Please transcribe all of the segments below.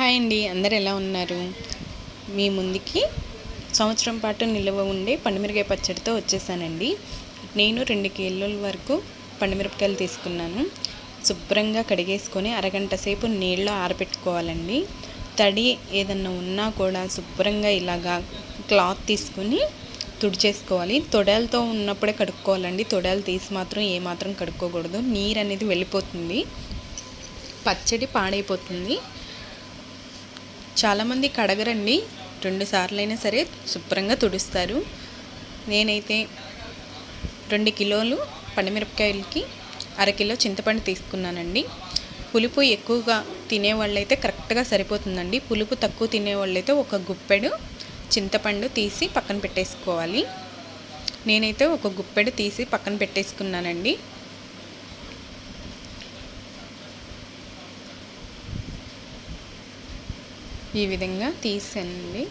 Hi అండి అందరు ఎలా ఉన్నారు? మీ ముందుకి సంవత్సరం పాటు నిల్వ ఉండే పండుమిరకాయ పచ్చడితో వచ్చేసానండి. నేను రెండు కిలోల వరకు పండుమిరపకాయలు తీసుకున్నాను. శుభ్రంగా కడిగేసుకొని అరగంట సేపు నీళ్ళలో ఆరబెట్టుకోవాలండి. తడి ఏదన్నా ఉన్నా కూడా శుభ్రంగా ఇలాగా క్లాత్ తీసుకొని తుడిచేసుకోవాలి. తొడలతో ఉన్నప్పుడే కడుక్కోవాలండి. తొడలు తీసి మాత్రం ఏమాత్రం కడుక్కోకూడదు. నీరు అనేది వెళ్ళిపోతుంది. పచ్చడి పాడైపోతుంది. చాలామంది కడగరండి. రెండు సార్లైనా సరే శుభ్రంగా తుడుస్తారు. నేనైతే రెండు కిలోలు పండుమిరపకాయలకి అరకిలో చింతపండు తీసుకున్నానండి. పులుపు ఎక్కువగా తినేవాళ్ళైతే కరెక్ట్గా సరిపోతుందండి. పులుపు తక్కువ తినేవాళ్ళైతే ఒక గుప్పెడు చింతపండు తీసి పక్కన పెట్టేసుకోవాలి. నేనైతే ఒక గుప్పెడు తీసి పక్కన పెట్టేసుకున్నానండి. ఈ విధంగా తీసండి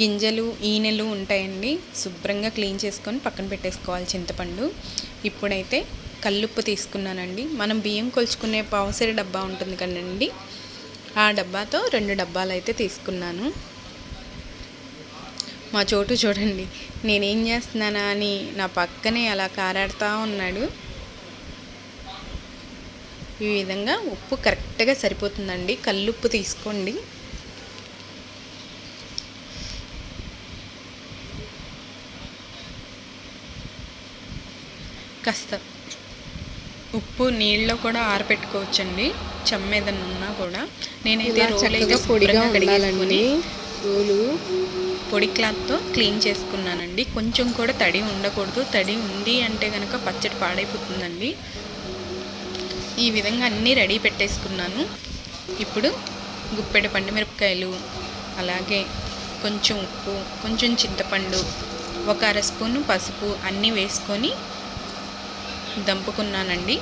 గింజలు ఈనెలు ఉంటాయండి. శుభ్రంగా క్లీన్ చేసుకొని పక్కన పెట్టేసుకోవాలి చింతపండు. ఇప్పుడైతే కల్లుప్పు తీసుకున్నానండి. మనం బియ్యం కొలుచుకునే పావుసరి డబ్బా ఉంటుంది కదండి. ఆ డబ్బాతో రెండు డబ్బాలు అయితే తీసుకున్నాను. మా చోటు చూడండి. నేనేం చేస్తున్నానా అని నా పక్కనే అలా కారాడుతూ ఉన్నాడు. ఈ విధంగా ఉప్పు కరెక్ట్గా సరిపోతుందండి. కల్లుప్పు తీసుకోండి. కాస్త ఉప్పు నీళ్ళలో కూడా ఆరపెట్టుకోవచ్చండి. చెమ్మ ఏదన్నా ఉన్నా కూడా. నేనైతే పొడిగా కడిగేసుకొని రోలు పొడి క్లాత్తో క్లీన్ చేసుకున్నానండి. కొంచెం కూడా తడి ఉండకూడదు. తడి ఉంది అంటే కనుక పచ్చడి పాడైపోతుందండి. ఈ విధంగా అన్నీ రెడీ పెట్టేసుకున్నాను. ఇప్పుడు గుప్పెడు పండుమిరపకాయలు అలాగే కొంచెం ఉప్పు కొంచెం చింతపండు ఒక అర స్పూను పసుపు అన్నీ వేసుకొని దంపుకున్నానండి.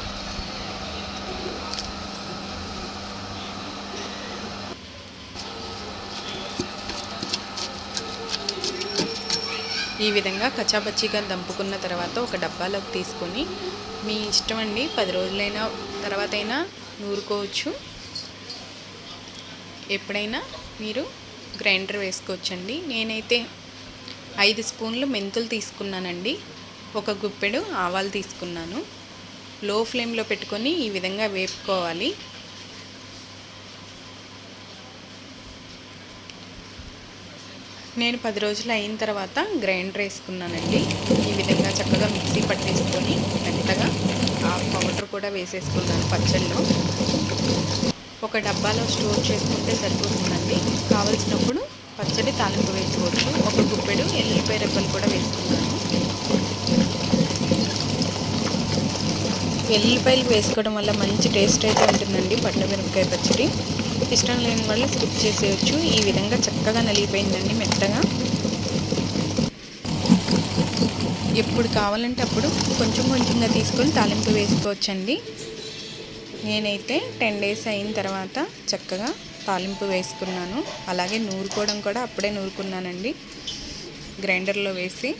ఈ విధంగా కచాపచ్చిగా దంపుకున్న తర్వాత ఒక డబ్బాలోకి తీసుకొని మీ ఇష్టం అండి పది రోజులైన తర్వాత అయినా నూరుకోవచ్చు. ఎప్పుడైనా మీరు గ్రైండర్ వేసుకోవచ్చండి. నేనైతే ఐదు స్పూన్లు మెంతులు తీసుకున్నానండి. ఒక గుప్పెడు ఆవాలు తీసుకున్నాను. లో ఫ్లేమ్లో పెట్టుకొని ఈ విధంగా వేపుకోవాలి. నేను పది రోజులు అయిన తర్వాత గ్రైండర్ వేసుకున్నానండి. ఈ విధంగా చక్కగా మిక్సీ పట్టేసుకొని మెత్తగా ఆ పౌడర్ కూడా వేసేసుకున్నాను పచ్చళ్ళు ఒక డబ్బాలో స్టోర్ చేసుకుంటే సరిపోతుందండి. కావలసినప్పుడు పచ్చడి తాలింపు వేసుకోవచ్చు. ఒక గుప్పెడు ఎల్లిపాయ రెబ్బలు కూడా వేసుకున్నాను. ఎల్లిపాయలు వేసుకోవడం వల్ల మంచి టేస్ట్ అయితే ఉంటుందండి. మిరపకాయ పచ్చడి. ఇష్టం లేని వాళ్ళు స్కిప్ చేసేయచ్చు. ఈ విధంగా చక్కగా నలిగిపోయిందండి మెత్తగా. ఎప్పుడు కావాలంటే అప్పుడు కొంచెం కొంచెంగా తీసుకొని తాలింపు వేసుకోవచ్చండి. నేనైతే టెన్ డేస్ అయిన తర్వాత చక్కగా తాలింపు వేసుకున్నాను. అలాగే నూరుకోవడం కూడా అప్పుడే నూరుకున్నానండి. గ్రైండర్లో వేసి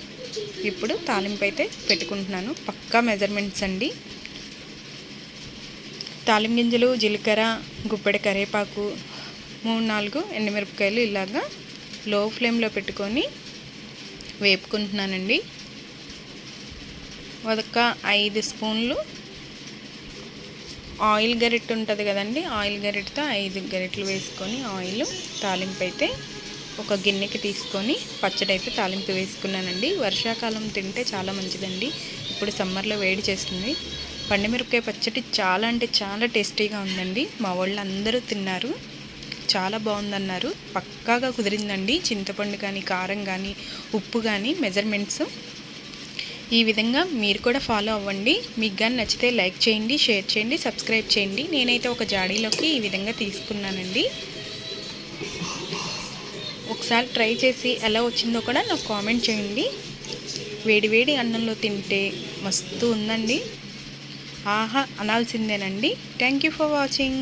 ఇప్పుడు తాలింపు అయితే పెట్టుకుంటున్నాను. పక్కా మెజర్మెంట్స్ అండి. తాలిం గింజలు జీలకర్ర గుప్పెడ కరివేపాకు మూడు నాలుగు ఎండుమిరపకాయలు ఇలాగా లో ఫ్లేమ్లో పెట్టుకొని వేపుకుంటున్నానండి. ఒక ఐదు స్పూన్లు ఆయిల్ గరిటె ఉంటుంది కదండి ఆయిల్ గరిటెతో ఐదు గరిట్లు వేసుకొని ఆయిల్ తాలింపు అయితే ఒక గిన్నెకి తీసుకొని పచ్చడి అయితే తాలింపు వేసుకున్నానండి. వర్షాకాలం తింటే చాలా మంచిదండి. ఇప్పుడు సమ్మర్లో వేడి చేస్తుంది. పండుమిరపకాయ పచ్చడి చాలా అంటే చాలా టేస్టీగా ఉందండి. మా వాళ్ళు అందరూ తిన్నారు. చాలా బాగుందన్నారు. పక్కాగా కుదిరిందండి. చింతపండు కానీ కారం కానీ ఉప్పు కానీ మెజర్మెంట్స్. ఈ విధంగా మీరు కూడా ఫాలో అవ్వండి. మీకు కానీ నచ్చితే లైక్ చేయండి షేర్ చేయండి సబ్స్క్రైబ్ చేయండి. నేనైతే ఒక జాడీలోకి ఈ విధంగా తీసుకున్నానండి. ఒకసారి ట్రై చేసి ఎలా వచ్చిందో కూడా నాకు కామెంట్ చేయండి. వేడివేడి అన్నంలో తింటే మస్తు ఉందండి. ఆహా అనాల్సిందేనండి. Thank you for watching